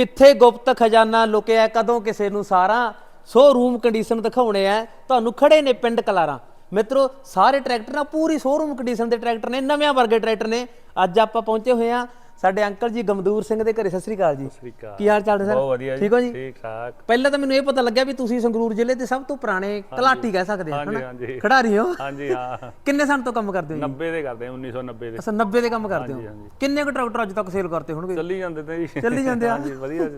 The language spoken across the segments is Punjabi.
ਕਿੱਥੇ ਗੁਪਤ ਖਜ਼ਾਨਾ ਲੁਕਿਆ ਕਦੋਂ ਕਿਸੇ ਨੂੰ ਸਾਰਾ? ਸ਼ੋਰੂਮ ਕੰਡੀਸ਼ਨ ਦਿਖਾਉਣੇ ਆ। ਤੁਹਾਨੂੰ ਖੜੇ ਨੇ ਪਿੰਡ ਕਲਾਰਾਂ। ਮਿੱਤਰੋ, ਸਾਰੇ ਟਰੈਕਟਰ ਨਾ, ਪੂਰੀ ਸ਼ੋਰੂਮ ਕੰਡੀਸ਼ਨ ਦੇ ਟਰੈਕਟਰ ਨੇ, ਨਵਿਆਂ ਵਰਗੇ ਟਰੈਕਟਰ ਨੇ। ਅੱਜ ਆਪਾਂ ਪਹੁੰਚੇ ਹੋਏ ਆ ਸਾਡੇ ਅੰਕਲ ਜੀ ਗਮਦੂਰ ਸਿੰਘ ਦੇ ਘਰੇ ਸਤਿ ਸ੍ਰੀ ਅਕਾਲ ਜੀ। ਸ੍ਰੀ ਅਕਾਲ। ਕੀ ਹਾਲ ਚਾਲ ਹੈ ਸਰ? ਬਹੁਤ ਵਧੀਆ ਜੀ ਠੀਕ ਹੋ ਜੀ? ਠੀਕ ਠਾਕ। ਪਹਿਲਾਂ ਤਾਂ ਮੈਨੂੰ ਇਹ ਪਤਾ ਲੱਗਿਆ ਵੀ ਤੁਸੀਂ ਸੰਗਰੂਰ ਜ਼ਿਲ੍ਹੇ ਦੇ ਸਭ ਤੋਂ ਪੁਰਾਣੇ ਕਲਾਟੀ ਕਹਿ ਸਕਦੇ ਹਾਂਜੀ ਹਾਂਜੀ। ਖਿਡਾਰੀ ਹੋ। ਹਾਂਜੀ ਹਾਂ। ਕਿੰਨੇ ਸਾਲ ਤੋਂ ਕੰਮ ਕਰਦੇ ਹੋ ਜੀ? 90 ਦੇ ਕਰਦੇ ਆ 1990 ਦੇ। ਅੱਛਾ 90 ਦੇ ਕੰਮ ਕਰਦੇ ਹੋ। ਕਿੰਨੇ ਕੁ ਟਰੈਕਟਰ ਅੱਜ ਤੱਕ ਸੇਲ ਕਰਤੇ ਹੋਣਗੇ? ਚੱਲੀ ਜਾਂਦੇ ਤੇ ਜੀ। ਚੱਲੀ ਜਾਂਦੇ ਆ? ਹਾਂਜੀ ਵਧੀਆ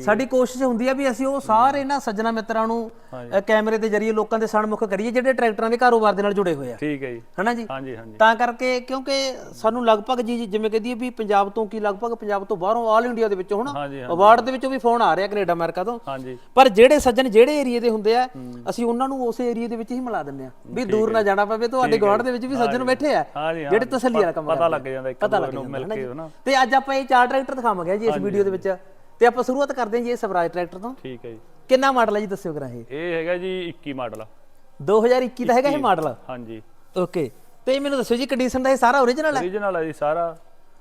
ਸਾਡੀ ਕੋਸ਼ਿਸ਼ ਹੁੰਦੀ ਆ ਵੀ ਅਸੀਂ ਉਹ ਸਾਰੇ ਨਾ ਸੱਜਣਾ ਮਿੱਤਰਾਂ ਨੂੰ ਅ, ਕੈਮਰੇ ਦੇ ਜ਼ਰੀਏ ਲੋਕਾਂ ਦੇ ਸਨਮੁਖ ਕਰੀਏ ਜਿਹੜੇ ਟਰੈਕਟਰਾਂ ਦੇ ਕਾਰੋਬਾਰ ਦੇ ਨਾਲ ਜੁੜੇ ਹੋਏ ਆ। ਠੀਕ ਹੈ ਜੀ। ਹਨਾ ਜੀ? ਹਾਂਜੀ ਹਾਂਜੀ। ਤਾਂ ਕਰਕੇ ਕਿਉਂਕਿ ਸਾਨੂੰ ਲਗਭਗ ਜੀ ਜੀ ਜਿਵੇਂ ਕਹਦੀ ਵੀ ਪੰਜਾਬ ਤੋਂ ਕੀ ਲਗਭਗ ਪੰਜਾਬ ਤੋਂ ਬਾਹਰੋਂ ਆਲ ਇੰਡੀਆ ਦੇ ਵਿੱਚੋਂ ਹਨਾ ਹਾਂਜੀ ਅਵਾਰਡ ਦੇ ਵਿੱਚੋਂ ਵੀ ਫੋਨ ਆ ਰਿਹਾ ਕੈਨੇਡਾ ਅਮਰੀਕਾ ਤੋਂ। ਹਾਂਜੀ। ਪਰ ਜਿਹੜੇ ਸੱਜਣ ਜਿਹੜੇ ਏਰੀਏ ਦੇ ਹੁੰਦੇ ਆ ਅਸੀਂ ਉਹਨਾਂ ਨੂੰ ਉਸੇ ਏਰੀਏ ਦੇ ਵਿੱਚ ਹੀ ਮਿਲਾ ਦਿੰਦੇ ਆ। ਵੀ ਦੂਰ ਨਾ ਜਾਣਾ ਪਵੇ ਤੁਹਾਡੇ ਗਵਾਂਢ ਦੇ ਵਿੱਚ ਵੀ ਸੱਜਣ ਬੈਠੇ ਆ ਹਾਂਜੀ ਹਾਂ ਜਿਹੜੇ ਤਸੱਲੀ ਵਾਲਾ ਕੰਮ ਪਤਾ ਕਰਦੇ ਲੱਗ ਜਾਂਦਾ ਇੱਕ ਪਤਾ ਦੂਜੇ ਲੱਗ ਨੂੰ ਜਾਂਦਾ ਮਿਲ ਹਨਾ ਕੇ ਜੀ। ਨਾ। ਤੇ ਅੱਜ ਆਪਾਂ ਇਹ ਚਾਰ ਟਰੈਕਟਰ ਦਿਖਾਵਾਂਗੇ ਜੀ ਇਸ ਵੀਡੀਓ ਦੇ ਵਿੱਚ। ਤੇ ਆਪਾਂ ਸ਼ੁਰੂਆਤ ਕਰਦੇ ਹਾਂ ਜੀ ਇਹ ਸਵਰਾਜ ਟਰੈਕਟਰ ਤੋਂ। ਠੀਕ ਹੈ ਜੀ। ਕਿੰਨਾ ਮਾਡਲ ਹੈ ਜੀ ਦੱਸਿਓ ਕਰਾਂ ਇਹ? ਇਹ ਹੈਗਾ ਜੀ 21 ਮਾਡਲ। 2021 ਦਾ ਹੈਗਾ ਇਹ ਮਾਡਲ? ਹਾਂਜੀ। ਓਕੇ। ਤੇ ਮੈਨੂੰ ਦੱਸਿਓ ਜੀ ਕੰਡੀਸ਼ਨ ਦਾ ਇਹ ਸਾਰਾ ਓਰੀਜਨਲ ਹੈ? ਓਰੀਜਨਲ ਹੈ ਜੀ ਸਾਰਾ।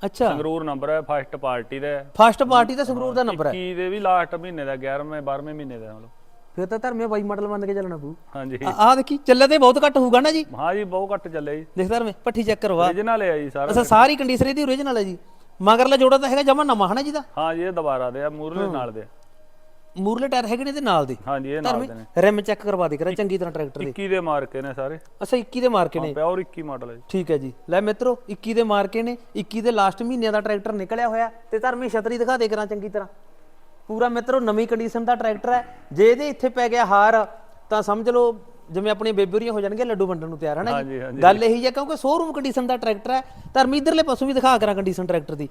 ਅੱਛਾ। ਸੰਗਰੂਰ ਨੰਬਰ ਹੈ ਫਸਟ ਪਾਰਟੀ ਦਾ। ਫਸਟ ਪਾਰਟੀ ਦਾ ਸੰਗਰੂਰ ਦਾ ਨੰਬਰ ਹੈ। 21 ਦੇ ਵੀ ਲਾਸਟ ਮਹੀਨੇ ਦਾ 11ਵੇਂ 12ਵੇਂ ਮਹੀਨੇ ਦਾ ਮਤਲਬ। ਫਿਰ ਤਾਂ ਧਰਮੇ ਬਾਈ ਮਾਡਲ ਮੰਨ ਕੇ ਚੱਲਣਾ ਪਊ। ਹਾਂਜੀ। ਆਹ ਦੇਖੀ ਚੱਲੇ ਤੇ ਬਹੁਤ ਘੱਟ ਹੋਊਗਾ ਨਾ ਜੀ? ਹਾਂ ਜੀ ਬਹੁਤ ਘੱਟ ਚੱਲਿਆ ਜੀ। ਦੇਖ ਧਰਮੇ ਪੱਠੀ ਚੈੱਕ ਕਰਵਾ ਓਰੀਜਨਲ ਹੈ ਜੀ ਸਾਰਾ ਅੱਛਾ ਸਾਰੀ ਕੰਡੀਸ਼ਨ ਇਹਦੀ ਓਰੀਜਨਲ ਹੈ ਜੀ। ਮਗਰਲਾ ਜੋੜਾ ਤਾਂ ਹੈਗਾ ਜਮਾ ਨਵਾਂ ਹਨਾ ਜੀ ਦਾ? ਹਾਂ ਜੀ ਇਹ ਦੁਬਾਰਾ ਦੇ ਆ ਮੂਰਲੇ ਨਾਲ ਦੇ ਆ। ਮੂਰਲੇ ਟਾਇਰ ਹੈਗੇ ਨੇ ਤੇ ਨਾਲ ਦੇ? ਹਾਂਜੀ ਇਹ ਨਾਲ ਦੇ ਨੇ। ਰਿਮ ਚੈੱਕ ਕਰਵਾ ਦੇ ਕਰਾਂ ਚੰਗੀ ਤਰ੍ਹਾਂ ਟਰੈਕਟਰ ਦੇ। 21 ਦੇ ਮਾਰਕੇ ਨੇ ਸਾਰੇ। ਅੱਛਾ 21 ਦੇ ਮਾਰਕੇ ਨੇ? ਪਿਓਰ 21 ਮਾਡਲ ਹੈ ਜੀ। ਠੀਕ ਹੈ ਜੀ। ਲੈ ਮਿੱਤਰੋ 21 ਦੇ ਮਾਰਕੇ ਨੇ 21 ਦੇ ਲਾਸਟ ਮਹੀਨਿਆਂ ਦਾ ਟਰੈਕਟਰ ਨਿਕਲਿਆ ਹੋਇਆ ਤੇ ਧਰਮੀ ਛਤਰੀ ਦਿਖਾ ਦੇ ਕਰਾਂ ਚੰਗੀ ਤਰ੍ਹਾਂ। ਪੂਰਾ ਮਿੱਤਰੋ ਨਵੀਂ ਕੰਡੀਸ਼ਨ ਦਾ ਟਰੈਕਟਰ ਹੈ। ਜੇ ਇਹਦੇ ਇੱਥੇ ਪੈ ਗਿਆ ਹਾਰ ਤਾਂ ਸਮਝ ਲਓ ਜਿਵੇਂ ਆਪਣੀਆਂ ਬੇਬੂਰੀਆਂ ਹੋ ਜਾਣਗੀਆਂ ਲੱਡੂ ਵੰਡਣ ਨੂੰ ਤਿਆਰ ਹੈ ਨਾ ਹਾਂਜੀ, ਜੀ ਹਾਂਜੀ। ਗੱਲ ਇਹੀ ਹੈ ਕਿਉਂਕਿ ਸ਼ੋਰੂਮ ਕੰਡੀਸ਼ਨ ਦਾ ਟਰੈਕਟਰ ਹੈ। ਧਰਮੀ ਇਧਰਲੇ ਪਾਸੋਂ ਵੀ ਦਿਖਾ ਕਰਾਂ ਕੰਡੀਸ਼ਨ ਟਰੈਕਟਰ ਦੀ।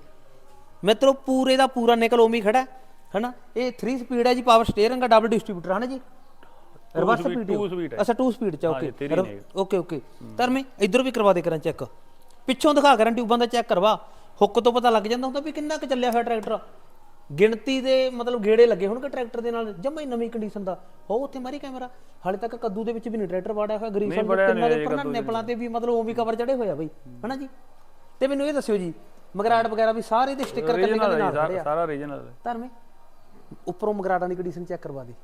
ਮਿੱਤਰੋ ਪੂਰੇ ਦਾ ਪੂਰਾ ਨਿਕਲ ਹੀ ਖੜਾ ਹੈ ਹਨਾ? ਇਹ 3 ਸਪੀਡ ਹੈ ਜੀ ਪਾਵਰ ਸਟੀਅਰਿੰਗ ਦਾ ਡਬਲ ਡਿਸਟ੍ਰੀਬਿਊਟਰ ਹੈ ਨਾ ਜੀ? ਰਿਵਰਸ ਸਪੀਡ two speed ਹੈ। ਅੱਛਾ 2 ਸਪੀਡ ਚ ਓਕੇ। ਓਕੇ ਓਕੇ ਧਰਮੇ ਇਧਰੋਂ ਵੀ ਕਰਵਾ ਦੇ ਕਰਾਂ ਚੈੱਕ ਪਿੱਛੋਂ ਦਿਖਾ ਕਰਾਂ ਟਿਊਬਾਂ ਦਾ ਚੈੱਕ ਕਰਵਾ। ਹੁੱਕ ਤੋਂ ਪਤਾ ਲੱਗ ਜਾਂਦਾ ਹੁੰਦਾ ਵੀ ਕਿੰਨਾ ਕੁ ਚੱਲਿਆ ਹੋਇਆ ਟਰੈਕਟਰ ਗਿਣਤੀ ਦੇ ਮਤਲਬ ਗੇੜੇ ਲੱਗੇ ਹੋਣਗੇ ਟਰੈਕਟਰ ਦੇ ਨਾਲ ਜਮਾ ਹੀ ਨਵੀਂ ਕੰਡੀਸ਼ਨ ਦਾ। ਹੋ ਉੱਥੇ ਮਾਰੀ ਕੈਮਰਾ। ਹਾਲੇ ਤੱਕ ਕੱਦੂ ਦੇ ਵਿੱਚ ਵੀ ਨਹੀਂ ਟਰੈਕਟਰ ਵਾੜਿਆ ਹੋਇਆ ਗਰੀਬ ਸਾਹਿਬ ਕਿੰਨਾ ਦੇ ਉੱਪਰ ਨਾ ਨਿਪਲਾਂ ਤੇ ਵੀ ਮਤਲਬ ਉਹ ਵੀ ਕਵਰ ਚੜੇ ਹੋਇਆ ਬਈ। ਹਨਾ ਜੀ? ਤੇ ਮੈਨੂੰ ਇਹ ਦੱਸਿਓ ਜੀ ਮਗਰਾਟ ਵਗੈਰਾ ਵੀ ਸਾਰੇ ਦੇ ਸਟicker ਕੱਲੇ ਕੱਲੇ ਨਾਲ ਜੀ ਖੜੇ ਆ। ਸਾਰਾ- ਹੈ ਧਰਮੇ ਉੱਪਰੋਂ ਮਗਰਾਟਾਂ ਦੀ ਕੰਡੀਸ਼ਨ ਚੈੱਕ ਕਰਵਾ ਦੇ।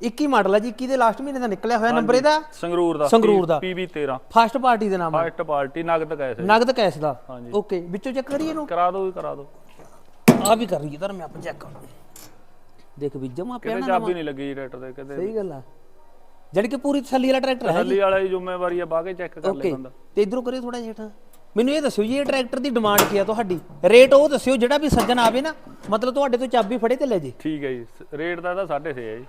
21 ਮਾਡਲ ਹੈ ਜੀ 21 ਦੇ ਲਾਸਟ ਮਹੀਨੇ ਦਾ ਨਿਕਲਿਆ ਹੋਇਆ ਨੰਬਰ ਇਹਦਾ? ਸੰਗਰੂਰ ਦਾ ਸੰਗਰੂਰ ਦਾ। PB 13 ਫਸਟ ਪਾਰਟੀ ਦੇ ਨਾਮ ਫਸਟ ਪਾਰਟੀ ਨਗਦ ਕੈਸੇ ਨਗਦ ਕੈਸ਼ ਦਾ। ਓਕੇ ਵਿੱਚੋਂ ਚੈੱਕ ਕਰੀਏ ਇਹਨੂੰ? ਕਰਾ ਦੋ ਕਰਾ ਦੋ ਆ ਵੀ ਕਰ ਲਈਏ ਧਰਮੇ ਆਪਾਂ ਚੈੱਕ ਦੇਖ ਵੀ ਜਮਾ ਪਿਆ ਕਿਤੇ ਨਾ ਚਾਬੀ ਨਹੀਂ ਲੱਗੀ ਟਰੈਕਟਰ ਦੇ ਕਿਤੇ ਸਹੀ ਗੱਲ ਆ। ਜਿਹੜੀ ਕਿ ਪੂਰੀ ਤਸੱਲੀ ਵਾਲਾ ਟਰੈਕਟਰ ਹੈ ਥੱਲੀ ਵਾਲਾ ਦੀ ਜ਼ਿੰਮੇਵਾਰੀ ਆ ਬਾਗੇ ਚੈੱਕ ਕਰ ਲੈ ਓਕੇ ਬੰਦਾ ਤੇ ਇਧਰੋਂ ਕਰਿਓ ਥੋੜਾ ਜਿਹਾ ਮੈਨੂੰ ਇਹ ਦੱਸਿਓ ਜੀ ਇਹ ਟਰੈਕਟਰ ਦੀ ਡਿਮਾਂਡ ਕੀ ਆ ਤੁਹਾਡੀ? ਰੇਟ ਉਹ ਦੱਸਿਓ ਜਿਹੜਾ ਵੀ ਸੱਜਣ ਆਵੇ ਨਾ ਮਤਲਬ ਤੁਹਾਡੇ ਤੋਂ ਚਾਬੀ ਫੜੇ ਤੇ ਲੈ ਜੇ। ਠੀਕ ਹੈ ਜੀ ਰੇਟ ਦਾ ਤਾਂ 6.5 ਹੈ ਜੀ।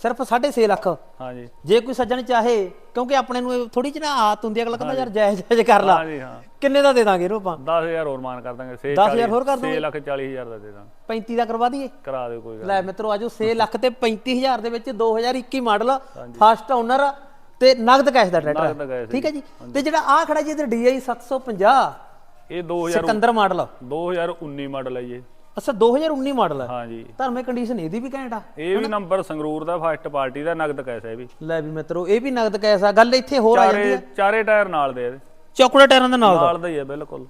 ਸਿਰਫ 6.5 ਲੱਖ। ਹਾਂਜੀ ਜੇ। ਕੋਈ ਸੱਜਣ ਚਾਹੇ ਕਿਉਂਕਿ ਆਪਣੇ ਨੂੰ ਥੋੜੀ ਜਿਹੀ ਨਾ ਆਦਤ ਹੁੰਦੀ ਹੈ ਅਗਲਾ ਕਹਿੰਦਾ ਯਾਰ ਜਾਇਜ਼ ਜਾਇਜ਼ ਕਰ ਲਾ। ਹਾਂਜੀ ਹਾਂ। ਕਿੰਨੇ ਦਾ ਦੇ ਦਾਂਗੇ ਇਹਨੂੰ ਆਪਾਂ? 10000 ਹੋਰ ਮਾਨ ਕਰ ਦਾਂਗੇ 6 10,000 ਹੋਰ ਕਰ 6 ਲੱਖ 40000 ਦਾ ਦੇ ਦਾਂਗੇ। 35 ਦਾ ਕਰਵਾ ਦਈਏ? ਕਰਾ ਦਿਓ ਕੋਈ ਗੱਲ ਲੈ ਮਿੱਤਰੋ ਆਜੋ 6 ਲੱਖ ਤੇ 35000 ਦੇ ਵਿੱਚ 2021 ਮਾਡਲ ਫਸਟ ਓਨਰ ਤੇ ਨਗਦ ਕੈਸ਼ ਦਾ ਨਗਦ ਟਰੈਕਟਰ ਕੈਸ਼ ਠੀਕ ਹੈ ਜੀ? ਤੇ ਜਿਹੜਾ ਆ ਖੜਾ ਜੀ ਇਧਰ DI 750 ਇਹ 2000 ਸਿਕੰਦਰ ਮਾਡਲ 2019 ਮਾਡਲ ਹੈ ਜੀ ਇਹ। ਅੱਛਾ 2019 ਮਾਡਲ ਹੈ ਹਾਂਜੀ। ਧਰਮੇ ਕੰਡੀਸ਼ਨ ਇਹਦੀ ਵੀ ਘੈਂਟ ਆ। ਇਹ ਵੀ ਨੰਬਰ ਸੰਗਰੂਰ ਦਾ ਫਸਟ ਪਾਰਟੀ ਦਾ ਨਗਦ ਕੈਸ਼ ਹੈ ਇਹ ਵੀ। ਲੈ ਵੀ ਮਿੱਤਰੋ ਇਹ ਵੀ ਨਗਦ ਕੈਸ਼ ਆ। ਗੱਲ ਇੱਥੇ ਹੋਰ ਆ ਜਾਂਦੀ ਚਾਰੇ ਹੈ ਚਾਰੇ ਟਾਇਰ ਨਾਲ ਦੇ ਇਹਦੇ। ਚੌਕੜਾ ਟਾਇਰਾਂ ਦਾ ਨਾਲ ਦਾ। ਨਾਲ ਦਾ ਹੀ ਹੈ ਬਿਲਕੁਲ।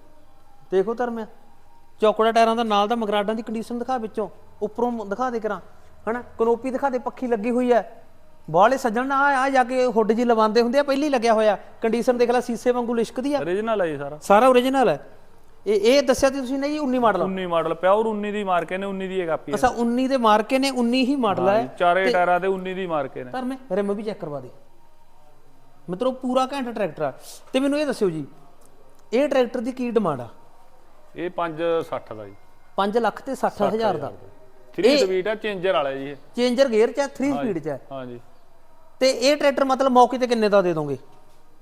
ਦੇਖੋ ਧਰਮਿਆ ਚੌਕੜਾ ਟਾਇਰਾਂ ਦਾ ਨਾਲ ਦਾ ਮਗਰਾਡਾਂ ਦੀ ਕੰਡੀਸ਼ਨ ਦਿਖਾ ਵਿੱਚੋਂ। ਉੱਪਰੋਂ ਦਿਖਾ ਦੇ ਕਰਾਂ ਹਨਾ? ਕਨੋਪੀ ਦਿਖਾ ਦੇ ਪੱਖੀ ਲੱਗੀ ਹੋਈ ਹੈ। ਬਾਹਲੇ ਸੱਜਣ ਆ ਆ ਜਾ ਕੇ ਹੁੱਡ ਜੀ ਲਵਾਉਂਦੇ ਹੁੰਦੇ ਆ ਪਹਿਲੀ ਲੱਗਿਆ ਹੋਇਆ। ਕੰਡੀਸ਼ਨ ਦੇਖ ਲੈ ਸੀਸੇ ਵਾਂਗੂ ਲਿਸ਼ਕਦੀ ਆ। Origignal ਹੈ ਜੀ ਸਾਰਾ। ਸਾਰਾ ਓਰੀਜਨਲ ਹੈ ਇਹ ਇਹ ਦੱਸਿਆ ਤੇ ਤੁਸੀਂ ਨਹੀਂ 19 ਮਾਡਲ 19 ਮਾਡਲ ਪਿਓਰ 19 ਦੀ ਮਾਰਕੇ ਨੇ 19 ਦੀ ਇਹ ਕਾਪੀ ਹੈ ਅੱਛਾ 19 ਦੇ ਮਾਰਕੇ ਨੇ 19 ਹੀ ਮਾਡਲ ਹੈ ਚਾਰੇ ਟਾਇਰਾਂ ਤੇ 19 ਦੀ ਮਾਰਕੇ ਨੇ। ਧਰਮੇ ਰਿਮ ਵੀ ਚੈੱਕ ਕਰਵਾ ਦੇ। ਮਿੱਤਰੋ ਪੂਰਾ ਘੈਂਟ ਟਰੈਕਟਰ ਆ। ਤੇ ਮੈਨੂੰ ਇਹ ਦੱਸਿਓ ਜੀ ਇਹ ਟਰੈਕਟਰ ਦੀ ਕੀ ਡਿਮਾਂਡ ਆ? ਇਹ 560 ਦਾ ਜੀ। 5 ਲੱਖ ਤੇ 60 ਹਜ਼ਾਰ ਦਾ। 3 ਸਪੀਡ ਆ ਚੇਂਜਰ ਵਾਲਾ ਜੀ ਇਹ। ਚੇਂਜਰ ਗੇਅਰ ਚ ਹੈ 3 ਸਪੀਡ ਚ ਹੈ? ਹਾਂਜੀ। ਤੇ ਇਹ ਟਰੈਕਟਰ ਮਤਲਬ ਮੌਕੇ ਤੇ ਕਿੰਨੇ ਦਾ ਦੇ ਦੋਗੇ?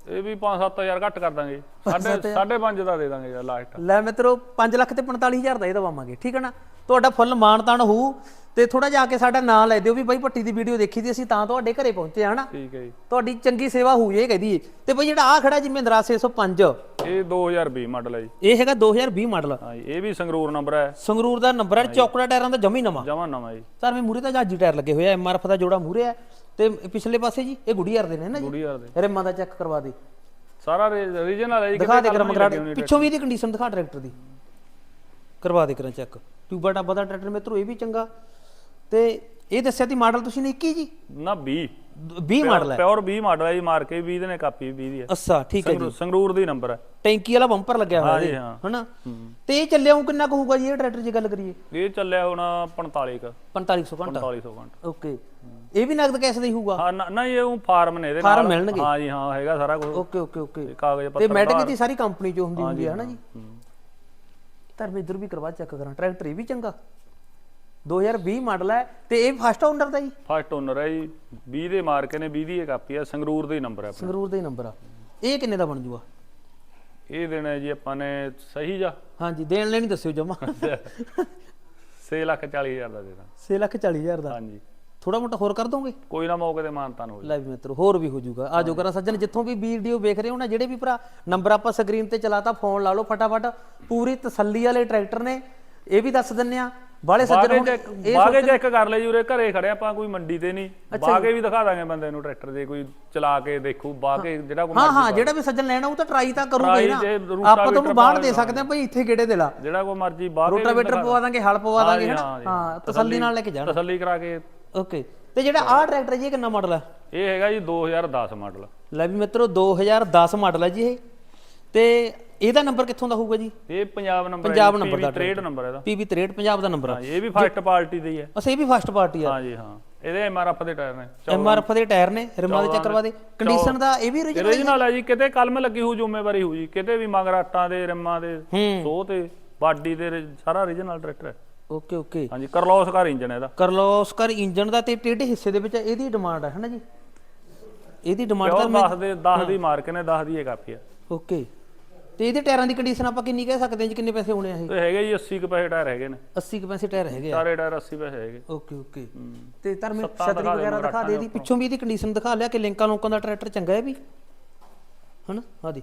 ਇਹ ਵੀ 5-7000 ਘੱਟ ਕਰ ਦਾਂਗੇ। ਸਾਢੇ 5.5 ਦਾ ਦੇ ਦਾਂਗੇ ਲਾਸਟ ਲੈ ਮਿੱਤਰੋ 5 ਲੱਖ ਤੇ 45000 ਦਾ ਇਹ ਦਵਾਵਾਂਗੇ ਠੀਕ ਹੈ ਨਾ? ਤੁਹਾਡਾ ਫੁੱਲ ਮਾਨਤਾਨ ਹੋਊ ਤੇ ਥੋੜਾ ਜਾ ਕੇ ਸਾਡਾ ਨਾਂ ਲੈ ਦਿਓ ਵੀ ਬਾਈ ਭੱਟੀ ਦੀ ਵੀਡੀਓ ਦੇਖੀ ਦੀ ਅਸੀਂ ਤਾਂ ਤੁਹਾਡੇ ਘਰੇ ਪਹੁੰਚੇ ਆ ਹਨਾ? ਠੀਕ ਹੈ ਜੀ। ਤੁਹਾਡੀ ਚੰਗੀ ਸੇਵਾ ਹੋਊ ਇਹ ਕਹਦੀ ਤੇ ਬਈ ਜਿਹੜਾ ਆ ਖੜਾ ਜੀ ਮਹਿੰਦਰਾ 605 ਇਹ 2020 ਮਾਡਲ ਹੈ ਜੀ। ਇਹ ਹੈਗਾ 2020 ਮਾਡਲ। ਹਾਂਜੀ ਇਹ ਵੀ ਸੰਗਰੂਰ ਨੰਬਰ ਹੈ। ਸੰਗਰੂਰ ਦਾ ਨੰਬਰ ਹੈ ਚੌਕੜਾ ਟਾਇਰਾਂ ਦਾ ਜਮੀ ਨਵਾਂ। ਜਮਾ ਨਵਾਂ ਜੀ। ਸਰ ਮੈਂ ਮੂਰੇ ਤਾਂ ਜਾਜੀ ਟਾਇਰ ਲੱਗੇ ਹੋਏ ਆ ਐਮਆਰਐਫ ਦਾ ਜੋੜਾ ਮੂਰੇ ਹੈ ਤੇ ਪਿਛਲੇ ਪਾਸੇ ਜੀ ਇਹ ਗੁੜੀਆਰ ਦੇ ਨੇ ਨਾ ਜੀ? ਗੁੜੀ ਯਾਰ ਦੇ ਰਿਮਾਂ ਦਾ ਚੈੱਕ ਕਰਵਾ ਦੇ। ਸਾਰਾ ਰੀਜਨਲ ਹੈ ਜੀ ਦਿਖਾ ਦੇ ਲੱਗੀ ਹੋਣੀ ਪਿੱਛੋਂ ਵੀ ਇਹਦੀ ਕੰਡੀਸ਼ਨ ਦਿਖਾ ਟਰੈਕਟਰ ਦੀ। ਕਰਵਾ ਦੇ ਕਰਾਂ ਚੈੱਕ। ਟਿਊਬਾ ਟਾਬਾ ਦਾ ਟਰੈਕਟਰ ਮਿੱਤਰੋ ਇਹ ਵੀ ਚੰਗਾ। ਤੇ ਇਹ ਦੱਸਿਆ ਤੀ ਮਾਡਲ ਤੁਸੀਂ ਨੇ 21 ਜੀ? ਨਾ 20 20 ਮਾਡਲ ਹੈ। ਪਿਓਰ 20 ਮਾਡਲ ਹੈ ਜੀ ਮਾਰ ਕੇ 20 ਦੇ ਨੇ ਕਾਪੀ 20 ਦੀ ਹੈ। ਅੱਛਾ ਠੀਕ ਹੈ ਜੀ। ਸੰਗਰੂਰ- ਦੀ ਨੰਬਰ ਹੈ। ਟੈਂਕੀ ਵਾਲਾ ਬੰਪਰ ਲੱਗਿਆ ਹੋਇਆ ਹਾਂ ਜੀ। ਹਨਾ? ਤੇ ਇਹ ਚੱਲਿਆ ਉਹ ਕਿੰਨਾ ਕੁ ਹੋਊਗਾ ਜੀ ਇਹ ਟਰੈਕਟਰ ਦੀ ਗੱਲ ਕਰੀਏ? ਇਹ ਚੱਲਿਆ ਹੁਣ 45 ਕ। 4500 ਘੰਟਾ? 4500 ਘੰਟਾ। ਓਕੇ। ਇਹ ਵੀ ਨਗਦ ਕੈਸ਼ ਦਾ ਹੀ ਹੋਊਗਾ? ਹਾਂ ਨਾ- ਇਹ ਉਹ ਫਾਰਮ ਨੇ ਇਹਦੇ ਫਾਰਮ ਮਿਲਣਗੇ। ਹਾਂ ਜੀ ਹਾਂ ਹੈਗਾ ਸਾਰਾ ਕੁਝ ਓਕੇ ਓਕੇ ਓਕੇ। ਕਾਗਜ਼ ਤੇ ਪੱਤਰ ਮੈਟਿਕ ਦੀ ਸਾਰੀ ਕੰਪਨੀ ਚੋਂ ਹੁੰਦੀ ਹੁੰਦੀ ਹੈ ਹਨਾ ਜੀ। ਧਰਮ ਇਧਰ ਵੀ ਕਰਵਾ ਚੈੱਕ ਕਰਾਂ ਟਰੈਕਟਰ ਇਹ ਵੀ ਚੰਗਾ। 2020 ਮਾਡਲ ਹੈ ਤੇ ਇਹ ਫਸਟ ਓਨਰ ਦਾ ਜੀ ਫਸਟ ਓਨਰ ਹੈ ਜੀ 20 ਦੇ ਮਾਰਕੇ ਨੇ 20 ਦੀ ਇਹ ਕਾਪੀ ਹੈ ਸੰਗਰੂਰ ਦਾ ਹੀ ਨੰਬਰ ਹੈ ਆਪਣਾ। ਸੰਗਰੂਰ ਦਾ ਹੀ ਨੰਬਰ ਆ। ਇਹ ਕਿੰਨੇ ਦਾ ਬਣ ਜੂਗਾ? ਇਹ ਦੇਣਾ ਹੈ ਜੀ ਆਪਾਂ ਨੇ ਸਹੀ ਜਾ। ਹਾਂਜੀ ਦੇਣ ਲੈਣੀ ਦੱਸਿਓ ਜਮਾ। 6 ਲੱਖ 40 ਹਜ਼ਾਰ ਦਾ ਦੇਣਾ 6 ਲੱਖ 40 ਹਜ਼ਾਰ ਦਾ। ਹਾਂਜੀ। ਥੋੜਾ ਮੋਟਾ ਹੋਰ ਕਰ ਦੋਗੇ? ਕੋਈ ਨਾ ਮੌਕੇ ਤੇ ਮਾਨਤਾਨ ਹੋ ਲੈ ਵੀ ਮਿੱਤਰੋ ਹੋਰ ਵੀ ਹੋ ਜਾਊਗਾ। ਆ ਜੋ ਕਰਾਂ ਸੱਜਣ ਜਿੱਥੋਂ ਵੀ ਵੀਡੀਓ ਵੇਖ ਰਹੇ ਹੋ ਨਾ ਜਿਹੜੇ ਵੀ ਭਰਾ ਨੰਬਰ ਆਪਾਂ ਸਕਰੀਨ ਤੇ ਚਲਾਤਾ ਫੋਨ ਲਾ ਲਓ ਫਟਾਫਟ। ਪੂਰੀ ਤਸੱਲੀ ਵਾਲੇ ਟਰੈਕਟਰ ਨੇ ਇਹ ਵੀ ਦੱਸ ਦਿੰਨੇ ਆ। ਬਾਲੇ ਸੱਜਣ ਹੁਣ ਬਾਗੇ ਚੈੱਕ ਕਰ ਲੈ ਜੀ ਉਰੇ ਘਰੇ ਖੜੇ ਆਪਾਂ ਕੋਈ ਮੰਡੀ ਤੇ ਨਹੀਂ। ਬਾਗੇ ਵੀ ਦਿਖਾ ਦਾਂਗੇ ਬੰਦੇ ਨੂੰ ਟਰੈਕਟਰ ਦੇ ਕੋਈ ਚਲਾ ਕੇ ਦੇਖੂ ਬਾਗੇ ਜਿਹੜਾ ਕੋਈ ਹਾਂ ਹਾਂ ਜਿਹੜਾ ਵੀ ਸੱਜਣ ਲੈਣਾ ਉਹ ਤਾਂ ਟਰਾਈ ਤਾਂ ਕਰੂਗਾ ਨਾ। ਆਪਾਂ ਤੁਹਾਨੂੰ ਬਾਣ ਦੇ ਸਕਦੇ ਆ ਭਾਈ ਇੱਥੇ ਗੇੜੇ ਦੇ ਲਾ। ਜਿਹੜਾ ਕੋਈ ਮਰਜ਼ੀ ਬਾਗੇ ਰੋਟਾਵੇਟਰ ਪਵਾ ਦਾਂਗੇ ਹਲ ਪਵਾ ਦਾਂਗੇ ਹਾਂ ਤਸੱਲੀ ਨਾਲ ਲੈ ਕੇ ਜਾਣਾ। ਤਸੱਲੀ ਕਰਾ ਕੇ ਓਕੇ। ਤੇ ਜਿਹੜਾ ਆਹ ਟਰੈਕਟਰ ਜੀ ਇਹ ਕਿੰਨਾ ਮਾਡਲ ਹੈ? ਇਹ ਹੈਗਾ ਜੀ 2010 ਮਾਡਲ ਲੈ ਵੀ ਮਿੱਤਰੋ 2010 ਮਾਡਲ ਹੈ ਜੀ ਇਹ। ਤੇ ਇਹਦਾ ਨੰਬਰ ਕਿੱਥੋਂ ਦਾ ਹੋਊਗਾ ਜੀ? ਇਹ ਪੰਜਾਬ ਨੰਬਰ ਪੰਜਾਬ number ਦਾ ਟ੍ਰੇਡ ਨੰਬਰ ਇਹਦਾ। PB 63 ਪੰਜਾਬ ਦਾ ਨੰਬਰ ਹਾਂ ਇਹ ਵੀ ਫਸਟ ਪਾਰਟੀ ਦਾ ਹੀ। ਹੈ ਅਸੇ ਇਹ ਵੀ ਫਸਟ ਪਾਰਟੀ ਆ। ਹਾਂ ਜੀ ਹਾਂ। ਇਹਦੇ ਐਮਆਰਐਫ ਦੇ ਟਾਇਰ ਨੇ ਐਮਆਰਐਫ ਦੇ ਟਾਇਰ ਨੇ ਰਿਮਾਂ ਦੇ ਚੱਕਰ ਵਾਦੇ ਕੰਡੀਸ਼ਨ ਦਾ ਇਹ ਵੀ original ਓਰੀਜਨਲ ਹੈ ਜੀ ਕਿਤੇ ਕਲਮ ਲੱਗੀ ਹੋਊ ਜ਼ਿੰਮੇਵਾਰੀ ਹੋਊ ਜੀ ਕਿਤੇ ਵੀ ਮਗਰਾਟਾਂ ਦੇ ਰਿਮਾਂ ਦੇ ਹੂੰ। ਸੋ ਤੇ ਬਾਡੀ ਦੇ ਸਾਰਾ ਓਰੀਜਨਲ ਟਰੈਕਟਰ ਹੈ। Okay okay. ਹਾਂਜੀ ਕਰਲੋਸਕਰ ਇੰਜਨ ਇਹਦਾ। ਕਰਲੋਸਕਰ ਇੰਜਨ ਦਾ ਤੇ ਟੇਢੇ ਹਿੱਸੇ ਦੇ ਵਿੱਚ ਇਹਦੀ ਡਿਮਾਂਡ ਹੈ ਹਨਾ ਜੀ? ਇਹਦੀ ਡਿਮਾਂਡ ਤਾਂ 10 ਦੇ 10 ਦੀ ਮਾਰਕ ਨੇ 10 ਦੀ ਇਹ ਕਾਪੀ ਆ ਓਕੇ। ਤੇ ਇਹਦੇ ਟਾਇਰਾਂ ਦੀ ਕੰਡੀਸ਼ਨ ਆਪਾਂ ਕਿੰਨੀ ਕਹਿ ਸਕਦੇ ਹਾਂ ਜੀ ਕਿੰਨੇ ਪੈਸੇ ਹੋਣੇ ਆ ਇਹ? ਤੇ ਹੈਗੇ ਜੀ 80 ਕੁ ਪੈਸੇ ਟਾਇਰ ਹੈਗੇ ਨੇ। 80 ਕੁ ਪੈਸੇ ਟਾਇਰ ਹੈਗੇ ਆ। ਸਾਰੇ ਟਾਇਰ 80 ਪੈਸੇ ਹੈਗੇ। Okay okay. ਤੇ ਧਰਮੇ ਛਤਰੀ ਦੇ, ਵਗੈਰਾ ਦਿਖਾ ਦੇ ਇਹਦੀ ਪਿੱਛੋਂ ਵੀ ਇਹਦੀ ਕੰਡੀਸ਼ਨ ਦਿਖਾ ਲਿਆ ਕਿ ਲਿੰਕਾਂ ਲੋਕਾਂ ਦਾ ਟਰੈਕਟਰ ਚੰਗਾ ਹੈ ਵੀ? ਹਨਾ? ਆਦੀ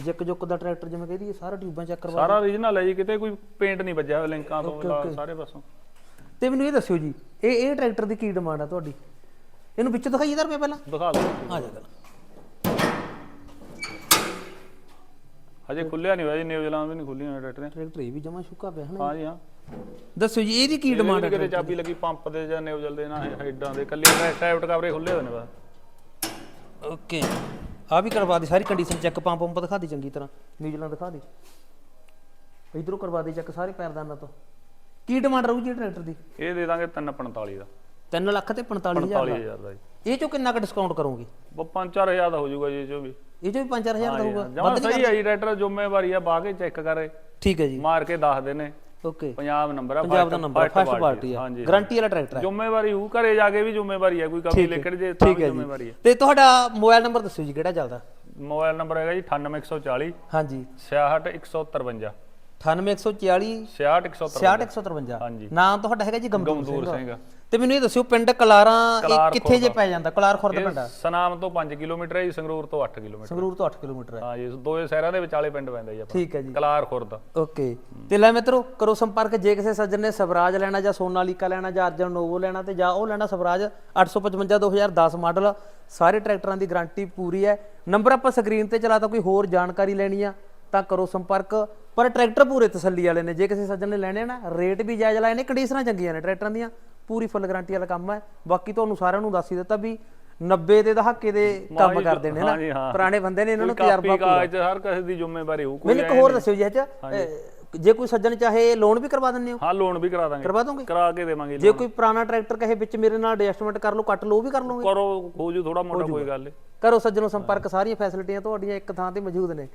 ਜਿੱਕ ਜੁੱਕ ਦਾ ਟਰੈਕਟਰ ਜਿਵੇਂ ਕਹਿੰਦੀ ਇਹ ਸਾਰਾ ਟਿਊਬਾਂ ਚੈੱਕ ਕਰਵਾ ਸਾਰਾ ਓਰੀਜਨਲ ਹੈ ਜੀ ਕਿਤੇ ਕੋਈ ਪੇਂਟ ਨਹੀਂ ਵੱਜਿਆ ਹੋਇਆ ਲਿੰਕਾਂ ਤੋਂ ਲਾ- ਸਾਰੇ ਪਾਸੋਂ। ਤੇ ਮੈਨੂੰ ਇਹ ਦੱਸਿਓ ਜੀ ਇਹ ਇਹ ਟਰੈਕਟਰ ਦੀ ਕੀ ਡਿਮਾਂਡ ਆ ਤੁਹਾਡੀ? ਇਹਨੂੰ ਵਿੱਚੋਂ ਦਿਖਾਈਏ ਧਰਮੇ ਪਹਿਲਾਂ? ਦਿਖਾ ਲਓ ਆ ਜਾ ਗੱਲ ਹਜੇ ਖੁੱਲਿਆ ਨਹੀਂ ਹੋਇਆ ਜੀ ਨਿਊਜ਼ੀਲੈਂਡ ਵੀ ਨਹੀਂ ਖੁੱਲੀਆਂ ਹੋਈਆਂ ਟਰੈਕਟਰ। ਟਰੈਕਟਰ ਇਹ ਵੀ ਜਮਾ ਸ਼ੁਕਾ ਪਿਆ ਹਨਾ ਹਾਂ ਜੀ ਹਾਂ। ਦੱਸਿਓ ਜੀ ਇਹਦੀ ਕੀ ਡਿਮਾਂਡ ਇਹਦੀ ਹੈ ਕਿਤੇ ਚਾਬੀ ਲੱਗੀ ਪੰਪ ਦੇ ਜਾਂ ਨਿਊਜ਼ਲ ਦੇ ਨਾ ਹੈਡਾਂ ਦੇ ਕੱਲੇ ਟਾਇਰ ਕਵਰੇ ਖੁੱਲੇ ਹੋਏ ਨੇ ਬਸ। ਓਕੇ। ਆ ਵੀ ਕਰਵਾ ਦੇ ਸਾਰੀ ਕੰਡੀਸ਼ਨ ਚੈੱਕ ਪੰਪ ਪੰਪ ਦਿਖਾ ਦੇ ਚੰਗੀ ਤਰ੍ਹਾਂ ਨਿਊਜ਼ੀਲੈਂਡ ਦਿਖਾ ਦੇ। ਇਧਰੋਂ ਕਰਵਾ ਦੇ ਚੈੱਕ ਸਾਰੇ ਪੈਰਦਾਨਾਂ ਤੋਂ। ਕੀ ਡਿਮਾਂਡ ਰਹੂ ਜੀ ਟਰੈਕਟਰ ਦੀ? ਇਹ ਦੇ ਦਾਂਗੇ 345 ਦਾ। 3 ਲੱਖ ਤੇ 45000 ਦਾ? 45000 ਦਾ ਜੀ। ਇਹ ਚੋਂ ਕਿੰਨਾ ਕੁ ਡਿਸਕਾਊਂਟ ਕਰੋਗੇ? ਉਹ 5-4000 ਦਾ ਹੋ ਜਾਊਗਾ ਜੀ ਇਹ ਚੋਂ ਵੀ। ਇਹ ਚੋਂ ਵੀ 5-4000 ਦਾ ਹੋਊਗਾ? ਜਮਾ ਸਹੀ ਹੈ ਜੀ ਟਰੈਕਟਰ ਜ਼ਿੰਮੇਵਾਰੀ ਆ ਬਾਗੇ ਚੈੱਕ ਕਰੇ। ਠੀਕ ਹੈ ਜੀ। ਮਾਰ ਕੇ ਦੱਸਦੇ ਨੇ ਓਕੇ ਪੰਜਾਬ ਨੰਬਰ ਆ ਪੰਜਾਬ ਦਾ ਨੰਬਰ ਫਸਟ ਪਾਰਟੀ ਆ। ਗਾਰੰਟੀ ਵਾਲਾ ਟਰੈਕਟਰ ਹੈ ਜ਼ਿੰਮੇਵਾਰੀ ਹੂ ਘਰੇ ਜਾ ਕੇ ਵੀ ਜ਼ਿੰਮੇਵਾਰੀ ਹੈ ਕੋਈ ਕਮੀ ਲਿਖੜ ਜੇ ਤਾਂ ਜ਼ਿੰਮੇਵਾਰੀ ਹੈ ਤੇ ਤੁਹਾਡਾ ਮੋਬਾਈਲ ਨੰਬਰ ਦੱਸਿਓ ਜੀ ਕਿਹੜਾ ਚੱਲਦਾ? ਮੋਬਾਈਲ ਨੰਬਰ ਹੈਗਾ ਜੀ 98140 ਹਾਂਜੀ। 66153 98140 66153 66153 ਹਾਂਜੀ। ਨਾਮ ਤੁਹਾਡਾ ਹੈਗਾ ਜੀ ਗਮਦੂਰ ਸਿੰਘ। ਤੇ ਮੈਨੂੰ ਇਹ ਦੱਸਿਓ ਪਿੰਡ ਕਲਾਰਾਂ ਇਹ ਕਲਾਰ ਕਿੱਥੇ ਜੇ ਪੈ ਜਾਂਦਾ ਕਲਾਰ ਖੁਰਦ ਪਿੰਡ? ਆ ਸਨਾਮ ਤੋਂ 5 ਕਿਲੋਮੀਟਰ ਹੈ ਜੀ ਸੰਗਰੂਰ ਤੋਂ 8 ਕਿਲੋਮੀਟਰ। ਸੰਗਰੂਰ ਤੋਂ 8 ਕਿਲੋਮੀਟਰ ਹੈ। ਹਾਂ ਜੀ ਦੋਏ ਸ਼ਹਿਰਾਂ ਦੇ ਵਿਚਾਲੇ ਪਿੰਡ ਪੈਂਦਾ ਜੀ ਆਪਣਾ ਠੀਕ ਹੈ ਜੀ। ਕਲਾਰ ਖੁਰਦ ਓਕੇ। ਤੇ ਲੈ ਮਿੱਤਰੋ ਕਰੋ ਸੰਪਰਕ ਜੇ ਕਿਸੇ ਸੱਜਣ ਨੇ ਸਵਰਾਜ ਲੈਣਾ ਜਾਂ ਸੋਨਾਲੀਕਾ ਲੈਣਾ ਜਾਂ ਅਰਜਨ ਨੋਵੋ ਲੈਣਾ ਤੇ ਜਾਂ ਉਹ ਲੈਣਾ ਸਵਰਾਜ 855 2010 ਮਾਡਲ ਸਾਰੇ ਟਰੈਕਟਰਾਂ ਦੀ ਗਾਰੰਟੀ ਪੂਰੀ ਹੈ। ਨੰਬਰ ਆਪਾਂ ਸਕਰੀਨ ਤੇ ਚਲਾਤਾ ਕੋਈ ਹੋਰ ਜਾਣਕਾਰੀ ਲੈਣੀ ਆ ਤਾਂ ਕਰੋ ਸੰਪਰਕ। ਪਰ ਟਰੈਕਟਰ ਪੂਰੇ ਤਸੱਲੀ ਵਾਲੇ ਨੇ ਜੇ ਕਿਸੇ ਸੱਜਣ ਨੇ ਲੈਣੇ ਆ ਨਾ ਰੇਟ ਵੀ ਜਾਇਜ਼ ਲਾਏ ਨੇ ਕੰਡੀਸ਼ਨਾਂ ਚੰਗੀਆਂ ਨੇ ਟਰੈਕਟਰਾਂ ਦੀਆਂ। ਪੂਰੀ ਫੁੱਲ ਗਾਰੰਟੀ ਵਾਲਾ ਕੰਮ ਹੈ। ਬਾਕੀ ਤੁਹਾਨੂੰ ਸਾਰਿਆਂ ਨੂੰ ਦੱਸ ਹੀ ਦਿੱਤਾ ਵੀ 90 ਦੇ ਦਹਾਕੇ ਦੇ ਕੰਮ ਕਰਦੇ ਨੇ ਨਾ। ਹਾਂ। ਪੁਰਾਣੇ ਬੰਦੇ ਨੇ ਇਹਨਾਂ ਨੂੰ ਤਜਰਬਾ ਪੂਰਾ। ਹਰ ਕਿਸੇ ਦੀ ਜ਼ਿੰਮੇਵਾਰੀ ਹੋਊ ਕੋਈ ਮੈਨੂੰ ਇੱਕ ਹੋਰ ਦੱਸਿਓ ਜੀ ਇਹ 'ਚ। ਜੇ ਕੋਈ ਸੱਜਣ ਚਾਹੇ ਲੋਨ ਵੀ ਕਰਵਾ ਦਿੰਦੇ ਹੋ? ਹਾਂ ਲੋਨ ਵੀ ਕਰਾ ਦਾਂਗੇ। ਕਰਵਾ ਦੋਗੇ? ਕਰਾ ਕੇ ਦੇਵਾਂਗੇ ਜੇ ਕੋਈ ਪੁਰਾਣਾ ਟਰੈਕਟਰ ਕਹੇ ਵਿੱਚ ਮੇਰੇ ਨਾਲ ਐਡਜਸਟਮੈਂਟ ਕਰ ਲਓ ਕੱਟ ਲਓ ਉਹ ਵੀ ਕਰ ਲਓਗੇ? ਕਰੋ ਹੋ ਜੂ ਥੋੜਾ ਮੋਟਾ ਕੋਈ ਗੱਲ ਕਰੋ ਸੱਜਣੋ ਸੰਪਰਕ ਸਾਰੀਆਂ ਫੈਸਿਲਿਟੀਆਂ ਤੁਹਾਡੀਆਂ ਇੱਕ ਥਾਂ ਤੇ ਮੌਜੂਦ ਨੇ।